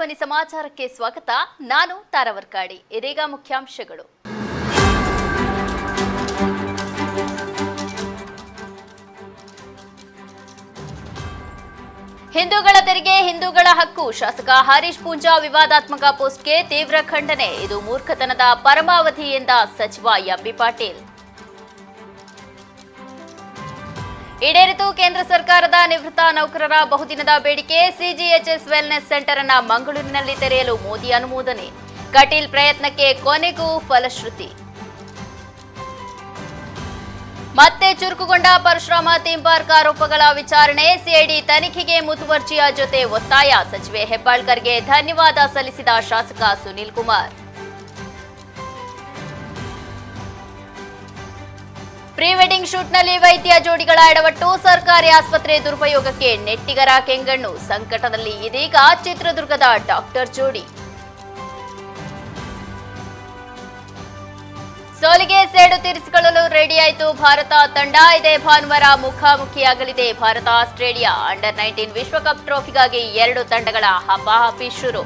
ಪ್ರಜಾಧ್ವನಿ ಸಮಾಚಾರಕ್ಕೆ ಸ್ವಾಗತ. ನಾನು ತಾರವರ್ಕಾಡಿ ಇದೀಗ ಮುಖ್ಯಾಂಶಗಳು. ಹಿಂದೂಗಳ ತೆರಿಗೆ, ಹಿಂದೂಗಳ ಹಕ್ಕು. ಶಾಸಕ ಹರೀಶ್ ಪೂಂಜಾ ವಿವಾದಾತ್ಮಕ ಪೋಸ್ಟ್ಗೆ ತೀವ್ರ ಖಂಡನೆ. ಇದು ಮೂರ್ಖತನದ ಪರಮಾವಧಿ ಎಂದ ಸಚಿವ ಎಂಬಿ ಪಾಟೀಲ್. ಈಡೇರಿತು ಕೇಂದ್ರ ಸರ್ಕಾರದ ನಿವೃತ್ತ ನೌಕರರ ಬಹುದಿನದ ಬೇಡಿಕೆ ಸಿಜಿಎಚ್ಎಸ್ ವೆಲ್ನೆಸ್ ಸೆಂಟರ್ ಅನ್ನ ಮಂಗಳೂರಿನಲ್ಲಿ ತೆರೆಯಲು ಮೋದಿ ಅನುಮೋದನೆ. ಕಟೀಲ್ ಪ್ರಯತ್ನಕ್ಕೆ ಕೊನೆಗೂ ಫಲಶ್ರುತಿ. ಮತ್ತೆ ಚುರುಕುಗೊಂಡ ಪರಶುರಾಮ ಪಾರ್ಕ್ ಆರೋಪಗಳ ವಿಚಾರಣೆ, ಸಿಐಡಿ ತನಿಖೆಗೆ ಮುತುವರ್ಜಿಯ ಜೊತೆ ಒತ್ತಾಯ. ಸಚಿವೆ ಹೆಬ್ಬಾಳ್ಕರ್ಗೆ ಧನ್ಯವಾದ ಸಲ್ಲಿಸಿದ ಶಾಸಕ ಸುನೀಲ್ ಕುಮಾರ್. ಪ್ರೀ ವೆಡ್ಡಿಂಗ್ ಶೂಟ್ನಲ್ಲಿ ವೈದ್ಯ ಜೋಡಿಗಳ ಎಡವಟ್ಟು ಸರ್ಕಾರಿ ಆಸ್ಪತ್ರೆ ದುರುಪಯೋಗಕ್ಕೆ ನೆಟ್ಟಿಗರ ಕೆಂಗಣ್ಣು. ಸಂಕಟದಲ್ಲಿ ಇದೀಗ ಚಿತ್ರದುರ್ಗದ ಡಾಕ್ಟರ್ ಜೋಡಿ. ಸೋಲಿಗೆ ಸೇಡು ತೀರಿಸಿಕೊಳ್ಳಲು ರೆಡಿಯಾಯಿತು ಭಾರತ ತಂಡ. ಇದೇ ಭಾನುವಾರ ಮುಖಾಮುಖಿಯಾಗಲಿದೆ ಭಾರತ ಆಸ್ಟ್ರೇಲಿಯಾ. ಅಂಡರ್ ನೈನ್ಟೀನ್ ವಿಶ್ವಕಪ್ ಟ್ರೋಫಿಗಾಗಿ ಎರಡು ತಂಡಗಳ ಹಪಾಹಪಿ ಶುರು.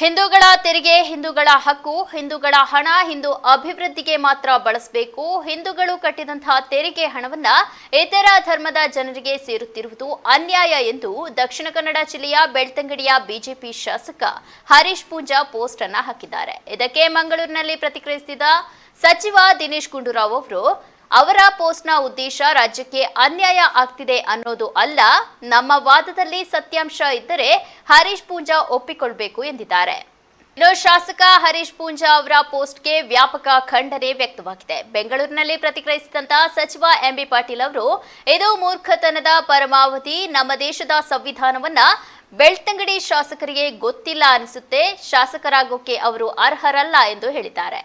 ಹಿಂದೂಗಳ ತೆರಿಗೆ, ಹಿಂದೂಗಳ ಹಕ್ಕು, ಹಿಂದೂಗಳ ಹಣ, ಹಿಂದೂ ಅಭಿವೃದ್ಧಿಗೆ ಮಾತ್ರ ಬಳಸಬೇಕು. ಹಿಂದೂಗಳು ಕಟ್ಟಿದಂತಹ ತೆರಿಗೆ ಹಣವನ್ನ ಇತರ ಧರ್ಮದ ಜನರಿಗೆ ಸೇರುತ್ತಿರುವುದು ಅನ್ಯಾಯ ಎಂದು ದಕ್ಷಿಣ ಕನ್ನಡ ಜಿಲ್ಲೆಯ ಬೆಳ್ತಂಗಡಿಯ ಬಿಜೆಪಿ ಶಾಸಕ ಹರೀಶ್ ಪೂಂಜಾ ಪೋಸ್ಟ್ ಅನ್ನ ಹಾಕಿದ್ದಾರೆ. ಇದಕ್ಕೆ ಮಂಗಳೂರಿನಲ್ಲಿ ಪ್ರತಿಕ್ರಿಯಿಸಿದ ಸಚಿವ ದಿನೇಶ್ ಗುಂಡೂರಾವ್ ಅವರು ಅವರ ಪೋಸ್ಟ್ನ ಉದ್ದೇಶ ರಾಜ್ಯಕ್ಕೆ ಅನ್ಯಾಯ ಆಗ್ತಿದೆ ಅನ್ನೋದು ಅಲ್ಲ, ನಮ್ಮ ವಾದದಲ್ಲಿ ಸತ್ಯಾಂಶ ಇದ್ದರೆ ಹರೀಶ್ ಪೂಂಜಾ ಒಪ್ಪಿಕೊಳ್ಬೇಕು ಎಂದಿದ್ದಾರೆ. ಇನ್ನು ಶಾಸಕ ಹರೀಶ್ ಪೂಂಜಾ ಅವರ ಪೋಸ್ಟ್ಗೆ ವ್ಯಾಪಕ ಖಂಡನೆ ವ್ಯಕ್ತವಾಗಿದೆ. ಬೆಂಗಳೂರಿನಲ್ಲಿ ಪ್ರತಿಕ್ರಿಯಿಸಿದಂತಹ ಸಚಿವ ಎಂಬಿ ಪಾಟೀಲ್ ಅವರು, ಇದು ಮೂರ್ಖತನದ ಪರಮಾವಧಿ, ನಮ್ಮ ದೇಶದ ಸಂವಿಧಾನವನ್ನ ಬೆಳ್ತಂಗಡಿ ಶಾಸಕರಿಗೆ ಗೊತ್ತಿಲ್ಲ ಅನಿಸುತ್ತೆ, ಶಾಸಕರಾಗೋಕೆ ಅವರು ಅರ್ಹರಲ್ಲ ಎಂದು ಹೇಳಿದ್ದಾರೆ.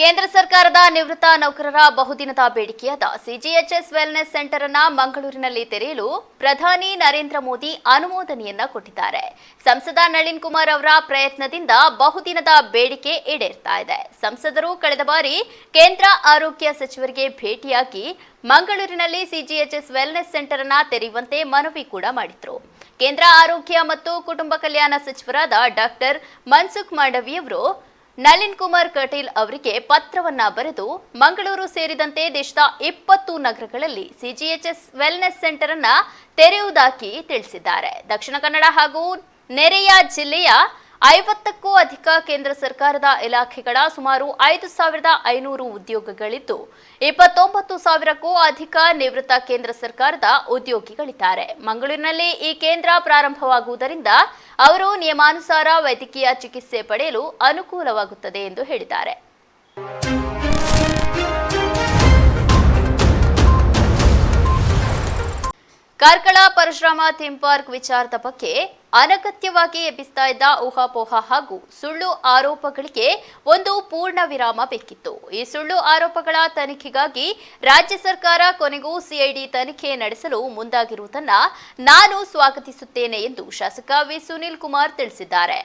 ಕೇಂದ್ರ ಸರ್ಕಾರದ ನಿವೃತ್ತ ನೌಕರರ ಬಹುದಿನದ ಬೇಡಿಕೆಯಾದ ಸಿಜಿಎಚ್ಎಸ್ ವೆಲ್ನೆಸ್ ಸೆಂಟರ್ ಅನ್ನ ಮಂಗಳೂರಿನಲ್ಲಿ ತೆರೆಯಲು ಪ್ರಧಾನಿ ನರೇಂದ್ರ ಮೋದಿ ಅನುಮೋದನೆಯನ್ನ ಕೊಟ್ಟಿದ್ದಾರೆ. ಸಂಸದ ನಳಿನ್ ಕುಮಾರ್ ಅವರ ಪ್ರಯತ್ನದಿಂದ ಬಹುದಿನದ ಬೇಡಿಕೆ ಈಡೇರ್ತಾ ಇದೆ. ಸಂಸದರು ಕಳೆದ ಬಾರಿ ಕೇಂದ್ರ ಆರೋಗ್ಯ ಸಚಿವರಿಗೆ ಭೇಟಿಯಾಗಿ ಮಂಗಳೂರಿನಲ್ಲಿ ಸಿಜಿಎಚ್ಎಸ್ ವೆಲ್ನೆಸ್ ಸೆಂಟರ್ ಅನ್ನ ತೆರೆಯುವಂತೆ ಮನವಿ ಕೂಡ ಮಾಡಿದ್ರು. ಕೇಂದ್ರ ಆರೋಗ್ಯ ಮತ್ತು ಕುಟುಂಬ ಕಲ್ಯಾಣ ಸಚಿವರಾದ ಡಾಕ್ಟರ್ ಮನ್ಸುಖ್ ಮಾಂಡವಿಯವರು ನಳಿನ್ ಕುಮಾರ್ ಕಟೀಲ್ ಅವರಿಗೆ ಪತ್ರವನ್ನ ಬರೆದು ಮಂಗಳೂರು ಸೇರಿದಂತೆ ದೇಶದ ಇಪ್ಪತ್ತು ನಗರಗಳಲ್ಲಿ ಸಿಜಿಎಚ್ಎಸ್ ವೆಲ್ನೆಸ್ ಸೆಂಟರ್ ಅನ್ನ ತೆರೆಯುವುದಾಗಿ ತಿಳಿಸಿದ್ದಾರೆ. ದಕ್ಷಿಣ ಕನ್ನಡ ಹಾಗೂ ನೆರೆಯ ಜಿಲ್ಲೆಯ ಐವತ್ತಕ್ಕೂ ಅಧಿಕ ಕೇಂದ್ರ ಸರ್ಕಾರದ ಇಲಾಖೆಗಳ ಸುಮಾರು ಐದು ಸಾವಿರದ ಐನೂರು ಉದ್ಯೋಗಗಳಿದ್ದು, ಇಪ್ಪತ್ತೊಂಬತ್ತು ಸಾವಿರಕ್ಕೂ ಅಧಿಕ ನಿವೃತ್ತ ಕೇಂದ್ರ ಸರ್ಕಾರದ ಉದ್ಯೋಗಿಗಳಿದ್ದಾರೆ. ಮಂಗಳೂರಿನಲ್ಲಿ ಈ ಕೇಂದ್ರ ಪ್ರಾರಂಭವಾಗುವುದರಿಂದ ಅವರು ನಿಯಮಾನುಸಾರ ವೈದ್ಯಕೀಯ ಚಿಕಿತ್ಸೆ ಪಡೆಯಲು ಅನುಕೂಲವಾಗುತ್ತದೆ ಎಂದು ಹೇಳಿದ್ದಾರೆ. ಕಾರ್ಕಳ ಪರಶುರಾಮ ಥೀಮ್ ಪಾರ್ಕ್ ವಿಚಾರದ ಬಗ್ಗೆ ಅನಗತ್ಯವಾಗಿ ಎಬ್ಬಿಸ್ತಾ ಇದ್ದ ಊಹಾಪೋಹ ಹಾಗೂ ಸುಳ್ಳು ಆರೋಪಗಳಿಗೆ ಒಂದು ಪೂರ್ಣ ವಿರಾಮ ಬೇಕಿತ್ತು. ಈ ಸುಳ್ಳು ಆರೋಪಗಳ ತನಿಖೆಗಾಗಿ ರಾಜ್ಯ ಸರ್ಕಾರ ಕೊನೆಗೂ ಸಿಐಡಿ ತನಿಖೆ ನಡೆಸಲು ಮುಂದಾಗಿರುವುದನ್ನ ನಾನು ಸ್ವಾಗತಿಸುತ್ತೇನೆ ಎಂದು ಶಾಸಕ ವಿ ಸುನೀಲ್ ಕುಮಾರ್ ತಿಳಿಸಿದ್ದಾರೆ.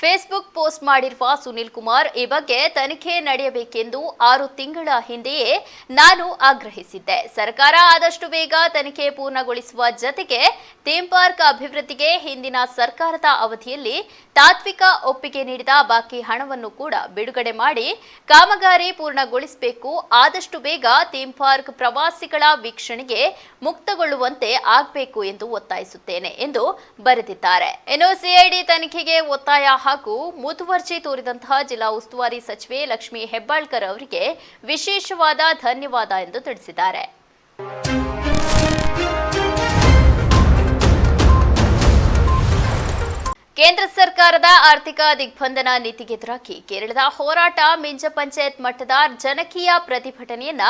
ಫೇಸ್ಬುಕ್ ಪೋಸ್ಟ್ ಮಾಡಿರುವ ಸುನಿಲ್ ಕುಮಾರ್, ಈ ಬಗ್ಗೆ ತನಿಖೆ ನಡೆಯಬೇಕೆಂದು ಆರು ತಿಂಗಳ ಹಿಂದೆಯೇ ನಾನು ಆಗ್ರಹಿಸಿದ್ದೆ. ಸರ್ಕಾರ ಆದಷ್ಟು ಬೇಗ ತನಿಖೆ ಪೂರ್ಣಗೊಳಿಸುವ ಜತೆಗೆ ಥೀಮ್ ಪಾರ್ಕ್ ಅಭಿವೃದ್ಧಿಗೆ ಹಿಂದಿನ ಸರ್ಕಾರದ ಅವಧಿಯಲ್ಲಿ ತಾತ್ವಿಕ ಒಪ್ಪಿಗೆ ನೀಡಿದ ಬಾಕಿ ಹಣವನ್ನು ಕೂಡ ಬಿಡುಗಡೆ ಮಾಡಿ ಕಾಮಗಾರಿ ಪೂರ್ಣಗೊಳಿಸಬೇಕು. ಆದಷ್ಟು ಬೇಗ ಥೀಮ್ ಪಾರ್ಕ್ ಪ್ರವಾಸಿಗಳ ವೀಕ್ಷಣೆಗೆ ಮುಕ್ತಗೊಳ್ಳುವಂತೆ ಆಗಬೇಕು ಎಂದು ಒತ್ತಾಯಿಸುತ್ತೇನೆ ಎಂದು ಬರೆದಿದ್ದಾರೆ. ಇನ್ನು ಸಿಐಡಿ ತನಿಖೆಗೆ ಒತ್ತಾಯ ಹಾಗೂ ಮುತುವರ್ಜಿ ತೋರಿದಂತಹ ಜಿಲ್ಲಾ ಉಸ್ತುವಾರಿ ಸಚಿವೆ ಲಕ್ಷ್ಮಿ ಹೆಬ್ಬಾಳ್ಕರ್ ಅವರಿಗೆ ವಿಶೇಷವಾದ ಧನ್ಯವಾದ ಎಂದು ತಿಳಿಸಿದ್ದಾರೆ. ಕೇಂದ್ರ ಸರ್ಕಾರದ ಆರ್ಥಿಕ ದಿಗ್ಬಂಧನ ನೀತಿಗೆ ಎದುರಾಗಿ ಕೇರಳದ ಹೋರಾಟ ಮಿಂಜ ಪಂಚಾಯತ್ ಮಟ್ಟದ ಜನಕೀಯ ಪ್ರತಿಭಟನೆಯನ್ನ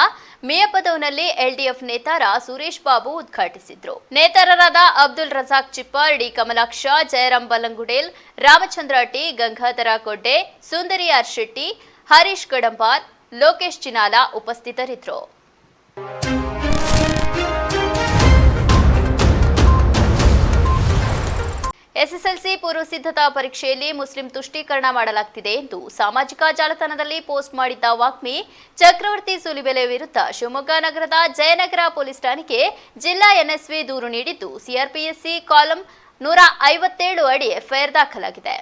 ಮೇಯಪದವ್ನಲ್ಲಿ ಎಲ್ಡಿಎಫ್ ನೇತಾರ ಸುರೇಶ್ ಬಾಬು ಉದ್ಘಾಟಿಸಿದ್ರು. ನೇತಾರರಾದ Abdul Razak Chippar, D Kamalaksha Jayaram Balangudel Ramachandra T Gangadhara Kodde, Sundari R Shetty, Harish Kadambar, Lokesh Chinala ಉಪಸ್ಥಿತರಿದ್ದರು ಎಸ್ಎಸ್ಎಲ್ಸಿ ಪೂರ್ವ ಸಿದ್ಧತಾ ಪರೀಕ್ಷೆಯಲ್ಲಿ ಮುಸ್ಲಿಂ ತುಷ್ಟೀಕರಣ ಮಾಡಲಾಗ್ತಿದೆ ಎಂದು ಸಾಮಾಜಿಕ ಜಾಲತಾಣದಲ್ಲಿ ಪೋಸ್ಟ್ ಮಾಡಿದ್ದ ವಾಗ್ಮಿ ಚಕ್ರವರ್ತಿ ಸುಲಿಬೆಲೆ ವಿರುದ್ಧ ಶಿವಮೊಗ್ಗ ನಗರದ ಜಯನಗರ ಪೊಲೀಸ್ ಠಾಣೆಗೆ ಜಿಲ್ಲಾ ಎನ್ಎಸ್ವಿ ದೂರು ನೀಡಿದ್ದು ಸಿಆರ್ಪಿಎಸ್ಸಿ ಕಾಲಂ ನೂರ ಐವತ್ತೇಳು ಅಡಿ ಎಫ್ಐಆರ್ ದಾಖಲಾಗಿದೆ.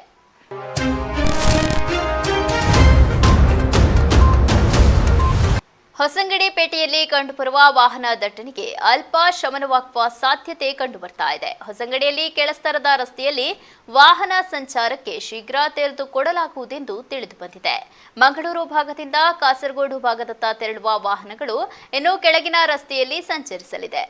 ಹೊಸಂಗಡಿ ಪೇಟೆಯಲ್ಲಿ ಕಂಡುಬರುವ ವಾಹನ ದಟ್ಟಣೆಗೆ ಅಲ್ಪ ಶಮನವಾಗುವ ಸಾಧ್ಯತೆ ಕಂಡುಬರ್ತಾ ಇದೆ. ಹೊಸಂಗಡಿಯಲ್ಲಿ ಕೆಳಸ್ತರದ ರಸ್ತೆಯಲ್ಲಿ ವಾಹನ ಸಂಚಾರಕ್ಕೆ ಶೀಘ್ರ ತೆರೆದುಕೊಡಲಾಗುವುದೆಂದು ತಿಳಿದು ಬಂದಿದೆ. ಮಂಗಳೂರು ಭಾಗದಿಂದ ಕಾಸರಗೋಡು ಭಾಗದತ್ತ ತೆರಳುವ ವಾಹನಗಳು ಇನ್ನು ಕೆಳಗಿನ ರಸ್ತೆಯಲ್ಲಿ ಸಂಚರಿಸಲಿದೆ.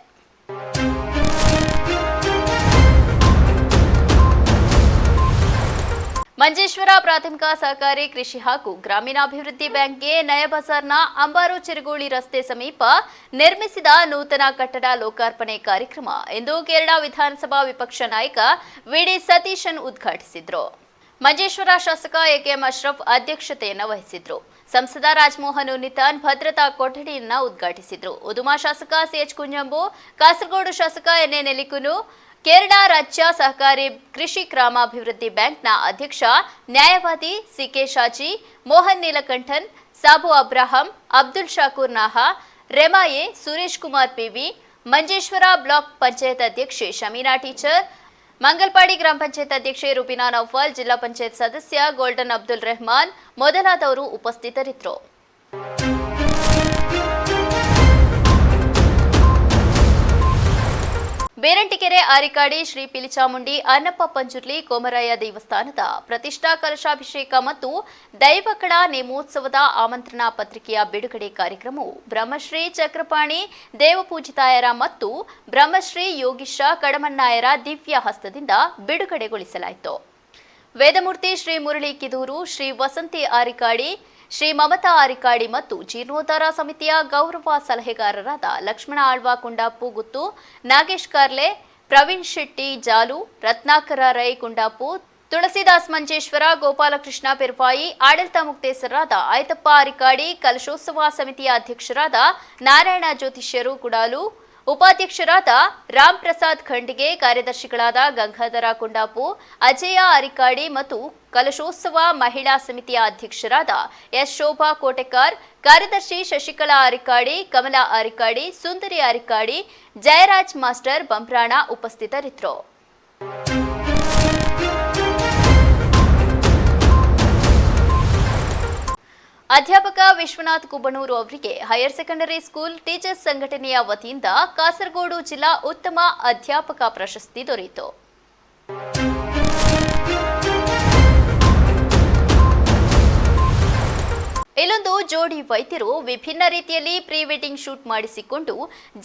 ಮಂಜೇಶ್ವರ ಪ್ರಾಥಮಿಕ ಸಹಕಾರಿ ಕೃಷಿ ಹಾಗೂ ಗ್ರಾಮೀಣಾಭಿವೃದ್ಧಿ ಬ್ಯಾಂಕ್ಗೆ ನಯ ಬಜಾರ್ನ ಅಂಬಾರು ಚಿರುಗೋಳಿ ರಸ್ತೆ ಸಮೀಪ ನಿರ್ಮಿಸಿದ ನೂತನ ಕಟ್ಟಡ ಲೋಕಾರ್ಪಣೆ ಕಾರ್ಯಕ್ರಮ ಎಂದು ಕೇರಳ ವಿಧಾನಸಭಾ ವಿಪಕ್ಷ ನಾಯಕ ವಿಡಿ ಸತೀಶನ್ ಉದ್ಘಾಟಿಸಿದರು. ಮಂಜೇಶ್ವರ ಶಾಸಕ ಎಕೆಎಂ ಅಶ್ರಫ್ ಅಧ್ಯಕ್ಷತೆಯನ್ನು ವಹಿಸಿದ್ರು. ಸಂಸದ ರಾಜಮೋಹನ್ ಉನ್ನಿತಾನ್ ಭದ್ರತಾ ಕೊಠಡಿಯನ್ನ ಉದ್ಘಾಟಿಸಿದ್ರು. ಉದುಮಾ ಶಾಸಕ ಸಿಎಚ್ ಕುಂಜಂಬು, ಕಾಸರಗೋಡು ಶಾಸಕ ಎನ್ಎ ನೆಲಿಕುನು ಕೇರಳ ರಾಜ್ಯ ಸಹಕಾರಿ ಕೃಷಿ ಗ್ರಾಮಾಭಿವೃದ್ಧಿ ಬ್ಯಾಂಕ್ನ ಅಧ್ಯಕ್ಷ ನ್ಯಾಯವಾದಿ ಸಿಕೆ ಶಾಜಿ, ಮೋಹನ್ ನೀಲಕಂಠನ್, ಸಾಬು ಅಬ್ರಾಹಂ, ಅಬ್ದುಲ್ ಶಾಕೂರ್ ನಾಹಾ ರೆಮಾಯೆ ಸುರೇಶ್ ಕುಮಾರ್ ಪಿವಿ ಮಂಜೇಶ್ವರ ಬ್ಲಾಕ್ ಪಂಚಾಯತ್ ಅಧ್ಯಕ್ಷೆ ಶಮೀನಾ ಟೀಚರ್, ಮಂಗಲ್ಪಾಡಿ ಗ್ರಾಮ ಪಂಚಾಯತ್ ಅಧ್ಯಕ್ಷೆ ರುಬಿನಾ ನೌಫಾಲ್, ಜಿಲ್ಲಾ ಪಂಚಾಯತ್ ಸದಸ್ಯ ಗೋಲ್ಡನ್ ಅಬ್ದುಲ್ ರೆಹಮಾನ್ ಮೊದಲಾದವರು ಉಪಸ್ಥಿತರಿದ್ದರು. ಬೇರಂಟಿಕೆರೆ, ಆರಿಕಾಡಿ, ಶ್ರೀ ಪಿಲಿಚಾಮುಂಡಿ ಅನ್ನಪ್ಪ ಪಂಜುರ್ಲಿ ಕೋಮರಾಯ ದೇವಸ್ಥಾನದ ಪ್ರತಿಷ್ಠಾ ಕಲಶಾಭಿಷೇಕ ಮತ್ತು ದೈವಕಳ ನೇಮೋತ್ಸವದ ಆಮಂತ್ರಣ ಪತ್ರಿಕೆಯ ಬಿಡುಗಡೆ ಕಾರ್ಯಕ್ರಮವು ಬ್ರಹ್ಮಶ್ರೀ ಚಕ್ರಪಾಣಿ, ದೇವಪೂಜಿತಾಯರ ಮತ್ತು ಬ್ರಹ್ಮಶ್ರೀ ಯೋಗೀಶ ಕಡಮಣ್ಣಾಯರ ದಿವ್ಯ ಹಸ್ತದಿಂದ ಬಿಡುಗಡೆಗೊಳಿಸಲಾಯಿತು. ವೇದಮೂರ್ತಿ ಶ್ರೀ ಮುರಳಿ ಕಿದೂರು, ಶ್ರೀ ವಸಂತಿ ಆರಿಕಾಡಿ ಶ್ರೀ ಮಮತಾ ಅರಿಕಾಡಿ ಮತ್ತು ಜೀರ್ಣೋದ್ಧಾರ ಸಮಿತಿಯ ಗೌರವ ಸಲಹೆಗಾರರಾದ ಲಕ್ಷ್ಮಣ ಆಳ್ವ ಕುಂಡಾಪು ಗುತ್ತು ನಾಗೇಶ್ ಕಾರ್ಲೆ, ಪ್ರವೀಣ್ ಶೆಟ್ಟಿ, ಜಾಲು, ರತ್ನಾಕರ ರೈ ಕುಂಡಾಪು ತುಳಸಿದಾಸ್ ಮಂಜೇಶ್ವರ, ಗೋಪಾಲಕೃಷ್ಣ ಪೆರ್ವಾಯಿ, ಆಡಳಿತ ಮುಕ್ತೇಸರಾದ ಆಯ್ತಪ್ಪ ಅರಿಕಾಡಿ, ಕಲಶೋತ್ಸವ ಸಮಿತಿಯ ಅಧ್ಯಕ್ಷರಾದ ನಾರಾಯಣ ಜ್ಯೋತಿಷ್ಯರು ಕುಡಾಲು ಉಪಾಧ್ಯಕ್ಷರಾದ ರಾಮ್ ಪ್ರಸಾದ್ ಖಂಡಿಗೆ ಕಾರ್ಯದರ್ಶಿಗಳಾದ ಗಂಗಾಧರ ಕುಂಡಾಪು, ಅಜಯ ಅರಿಕಾಡಿ ಮತ್ತು ಕಲಶೋತ್ಸವ ಮಹಿಳಾ ಸಮಿತಿಯ ಅಧ್ಯಕ್ಷರಾದ ಎಸ್ ಶೋಭಾ ಕೋಟೆಕಾರ್, ಕಾರ್ಯದರ್ಶಿ ಶಶಿಕಲಾ ಅರಿಕಾಡಿ, ಕಮಲಾ ಅರಿಕಾಡಿ, ಸುಂದರಿ ಅರಿಕಾಡಿ, ಜಯರಾಜ್ ಮಾಸ್ಟರ್ ಬಂಪ್ರಾಣ ಉಪಸ್ಥಿತರಿದ್ದರು. ಅಧ್ಯಾಪಕ ವಿಶ್ವನಾಥ್ ಕುಬಣೂರು ಅವರಿಗೆ ಹೈಯರ್ ಸೆಕೆಂಡರಿ ಸ್ಕೂಲ್ ಟೀಚರ್ಸ್ ಸಂಘಟನೆಯ ವತಿಯಿಂದ ಕಾಸರಗೋಡು ಜಿಲ್ಲಾ ಉತ್ತಮ ಅಧ್ಯಾಪಕ ಪ್ರಶಸ್ತಿ ದೊರೆಯಿತು. ಇಲ್ಲೊಂದು ಜೋಡಿ ವೈದ್ಯರು ವಿಭಿನ್ನ ರೀತಿಯಲ್ಲಿ ಪ್ರೀ ವೆಡ್ಡಿಂಗ್ ಶೂಟ್ ಮಾಡಿಸಿಕೊಂಡು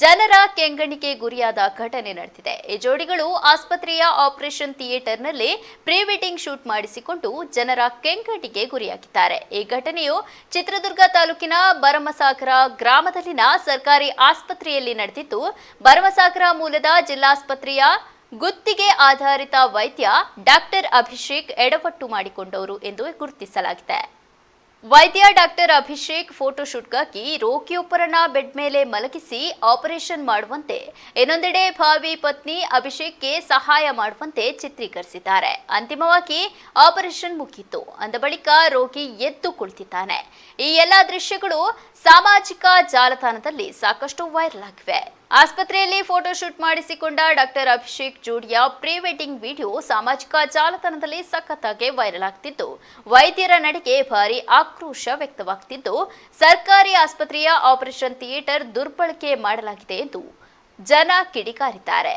ಜನರ ಕೆಂಗಣಿಗೆ ಗುರಿಯಾದ ಘಟನೆ ನಡೆದಿದೆ. ಈ ಜೋಡಿಗಳು ಆಸ್ಪತ್ರೆಯ ಆಪರೇಷನ್ ಥಿಯೇಟರ್ನಲ್ಲಿ ಪ್ರೀ ವೆಡ್ಡಿಂಗ್ ಶೂಟ್ ಮಾಡಿಸಿಕೊಂಡು ಜನರ ಕೆಂಗಣಿಗೆ ಗುರಿಯಾಗಿದ್ದಾರೆ. ಈ ಘಟನೆಯು ಚಿತ್ರದುರ್ಗ ತಾಲೂಕಿನ ಭರಮಸಾಗರ ಗ್ರಾಮದಲ್ಲಿನ ಸರ್ಕಾರಿ ಆಸ್ಪತ್ರೆಯಲ್ಲಿ ನಡೆದಿದ್ದು, ಭರಮಸಾಗರ ಮೂಲದ ಜಿಲ್ಲಾಸ್ಪತ್ರೆಯ ಗುತ್ತಿಗೆ ಆಧಾರಿತ ವೈದ್ಯ ಡಾಕ್ಟರ್ ಅಭಿಷೇಕ್ ಎಡವಟ್ಟು ಮಾಡಿಕೊಂಡವರು ಎಂದು ಗುರುತಿಸಲಾಗಿದೆ. ವೈದ್ಯ ಡಾಕ್ಟರ್ ಅಭಿಷೇಕ್ ಫೋಟೋಶೂಟ್ಗಾಗಿ ರೋಗಿಯೊಬ್ಬರನ್ನ ಬೆಡ್ ಮೇಲೆ ಮಲಗಿಸಿ ಆಪರೇಷನ್ ಮಾಡುವಂತೆ, ಇನ್ನೊಂದೆಡೆ ಭಾವಿ ಪತ್ನಿ ಅಭಿಷೇಕ್ಗೆ ಸಹಾಯ ಮಾಡುವಂತೆ ಚಿತ್ರೀಕರಿಸಿದ್ದಾರೆ. ಅಂತಿಮವಾಗಿ ಆಪರೇಷನ್ ಮುಗಿಯಿತು ಅಂದ ಬಳಿಕ ರೋಗಿ ಎದ್ದು ಕುಳಿತಿದ್ದಾನೆ. ಈ ಎಲ್ಲ ದೃಶ್ಯಗಳು ಸಾಮಾಜಿಕ ಜಾಲತಾಣದಲ್ಲಿ ಸಾಕಷ್ಟು ವೈರಲ್ ಆಗಿವೆ. ಆಸ್ಪತ್ರೆಯಲ್ಲಿ ಫೋಟೋಶೂಟ್ ಮಾಡಿಸಿಕೊಂಡ ಡಾಕ್ಟರ್ ಅಭಿಷೇಕ್ ಜೋಡಿಯ ಪ್ರೀ ವೆಡ್ಡಿಂಗ್ ವಿಡಿಯೋ ಸಾಮಾಜಿಕ ಜಾಲತಾಣದಲ್ಲಿ ಸಖತ್ತಾಗಿ ವೈರಲ್ ಆಗ್ತಿದ್ದು ವೈದ್ಯರ ನಡೆಗೆ ಭಾರಿ ಆಕ್ರೋಶ ವ್ಯಕ್ತವಾಗ್ತಿದ್ದು ಸರ್ಕಾರಿ ಆಸ್ಪತ್ರೆಯ ಆಪರೇಷನ್ ಥಿಯೇಟರ್ ದುರ್ಬಳಕೆ ಮಾಡಲಾಗಿದೆ ಎಂದು ಜನ ಕಿಡಿಕಾರಿದ್ದಾರೆ.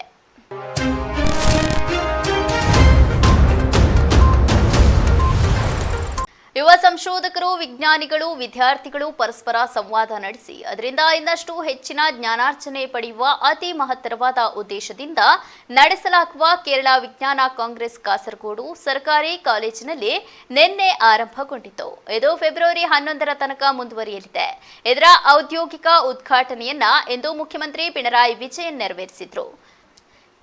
ಸಂಶೋಧಕರು, ವಿಜ್ಞಾನಿಗಳು, ವಿದ್ಯಾರ್ಥಿಗಳು ಪರಸ್ಪರ ಸಂವಾದ ನಡೆಸಿ, ಅದರಿಂದ ಇನ್ನಷ್ಟು ಹೆಚ್ಚಿನ ಜ್ಞಾನಾರ್ಜನೆ ಪಡೆಯುವ ಅತಿ ಮಹತ್ತರವಾದ ಉದ್ದೇಶದಿಂದ ನಡೆಸಲಾಗುವ ಕೇರಳ ವಿಜ್ಞಾನ ಕಾಂಗ್ರೆಸ್ ಕಾಸರಗೋಡು ಸರ್ಕಾರಿ ಕಾಲೇಜಿನಲ್ಲಿ ನಿನ್ನೆ ಆರಂಭಗೊಂಡಿತು. ಇದು ಫೆಬ್ರವರಿ ಹನ್ನೊಂದರ ತನಕ ಮುಂದುವರಿಯಲಿದೆ. ಇದರ ಔದ್ಯೋಗಿಕ ಉದ್ಘಾಟನೆಯನ್ನ ಎಂದು ಮುಖ್ಯಮಂತ್ರಿ ಪಿಣರಾಯಿ ವಿಜಯನ್ ನೆರವೇರಿಸಿದ್ರು.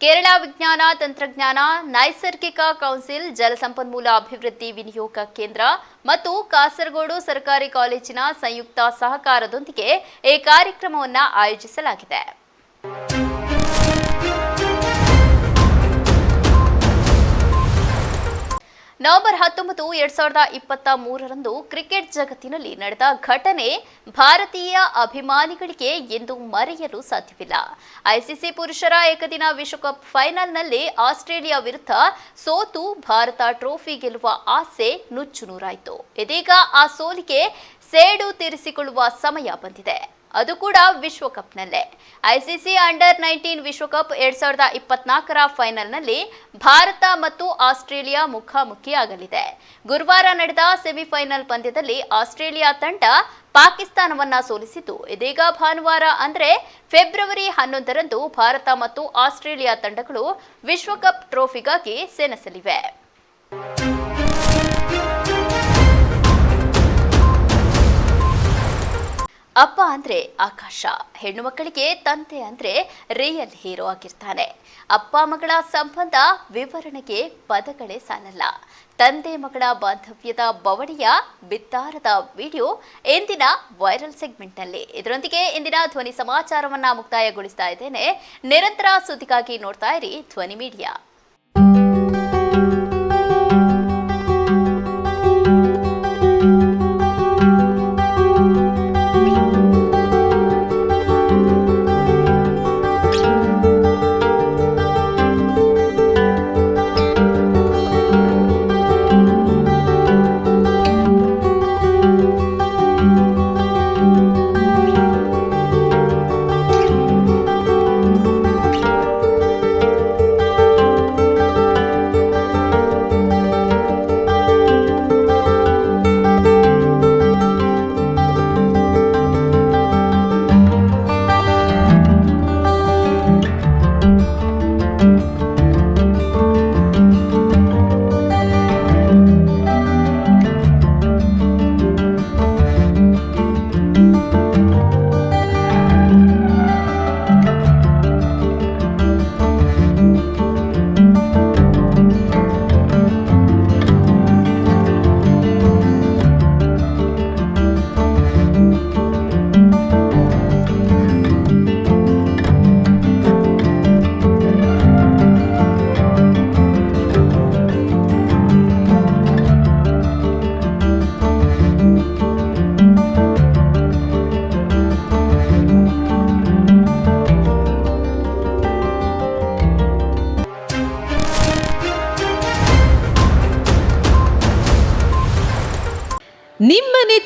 ಕೇರಳ ವಿಜ್ಞಾನ, ತಂತ್ರಜ್ಞಾನ, ನೈಸರ್ಗಿಕ ಕೌನ್ಸಿಲ್, ಜಲಸಂಪನ್ಮೂಲ ಅಭಿವೃದ್ಧಿ ವಿನಿಯೋಗ ಕೇಂದ್ರ ಮತ್ತು ಕಾಸರಗೋಡು ಸರ್ಕಾರಿ ಕಾಲೇಜಿನ ಸಂಯುಕ್ತ ಸಹಕಾರದೊಂದಿಗೆ ಈ ಕಾರ್ಯಕ್ರಮವನ್ನು ಆಯೋಜಿಸಲಾಗಿದೆ. ನವೆಂಬರ್ ಹತ್ತೊಂಬತ್ತು, ಎರಡ್ ಸಾವಿರದ ಇಪ್ಪತ್ತ ಮೂರರಂದು ಕ್ರಿಕೆಟ್ ಜಗತ್ತಿನಲ್ಲಿ ನಡೆದ ಘಟನೆ ಭಾರತೀಯ ಅಭಿಮಾನಿಗಳಿಗೆ ಎಂದು ಮರೆಯಲು ಸಾಧ್ಯವಿಲ್ಲ. ಐಸಿಸಿ ಪುರುಷರ ಏಕದಿನ ವಿಶ್ವಕಪ್ ಫೈನಲ್ನಲ್ಲಿ ಆಸ್ಟ್ರೇಲಿಯಾ ವಿರುದ್ಧ ಸೋತು ಭಾರತ ಟ್ರೋಫಿ ಗೆಲ್ಲುವ ಆಸೆ ನುಚ್ಚು ನೂರಾಯಿತು. ಇದೀಗ ಆ ಸೋಲಿಗೆ ಸೇಡು ತೀರಿಸಿಕೊಳ್ಳುವ ಸಮಯ ಬಂದಿದೆ. ಅದು ಕೂಡ ವಿಶ್ವಕಪ್ನಲ್ಲೇ. ಐಸಿಸಿ ಅಂಡರ್ ನೈನ್ಟೀನ್ ವಿಶ್ವಕಪ್ ಎರಡ್ ಸಾವಿರದ ಇಪ್ಪತ್ನಾಲ್ಕರ ಫೈನಲ್ನಲ್ಲಿ ಭಾರತ ಮತ್ತು ಆಸ್ಟ್ರೇಲಿಯಾ ಮುಖಾಮುಖಿಯಾಗಲಿದೆ. ಗುರುವಾರ ನಡೆದ ಸೆಮಿಫೈನಲ್ ಪಂದ್ಯದಲ್ಲಿ ಆಸ್ಟ್ರೇಲಿಯಾ ತಂಡ ಪಾಕಿಸ್ತಾನವನ್ನ ಸೋಲಿಸಿತು. ಇದೀಗ ಭಾನುವಾರ ಅಂದ್ರೆ ಫೆಬ್ರವರಿ ಹನ್ನೊಂದರಂದು ಭಾರತ ಮತ್ತು ಆಸ್ಟ್ರೇಲಿಯಾ ತಂಡಗಳು ವಿಶ್ವಕಪ್ ಟ್ರೋಫಿಗಾಗಿ ಸೆಣಸಲಿವೆ. ಅಪ್ಪ ಅಂದ್ರೆ ಆಕಾಶ, ಹೆಣ್ಣು ಮಕ್ಕಳಿಗೆ ತಂದೆ ಅಂದ್ರೆ ರಿಯಲ್ ಹೀರೋ ಆಗಿರ್ತಾನೆ. ಅಪ್ಪ ಮಗಳ ಸಂಬಂಧ ವಿವರಣೆಗೆ ಪದಗಳೇ ಸಾಲಲ್ಲ. ತಂದೆ ಮಗಳ ಬಾಂಧವ್ಯದ ಬವಣೆಯ ಬಿತ್ತಾರದ ವಿಡಿಯೋ ಎಂದಿನ ವೈರಲ್ ಸೆಗ್ಮೆಂಟ್ನಲ್ಲಿ ಇದರೊಂದಿಗೆ ಇಂದಿನ ಧ್ವನಿ ಸಮಾಚಾರವನ್ನ ಮುಕ್ತಾಯಗೊಳಿಸ್ತಾ ಇದ್ದೇನೆ. ನಿರಂತರ ಸುದ್ದಿಗಾಗಿ ನೋಡ್ತಾ ಇರಿ ಧ್ವನಿ ಮೀಡಿಯಾ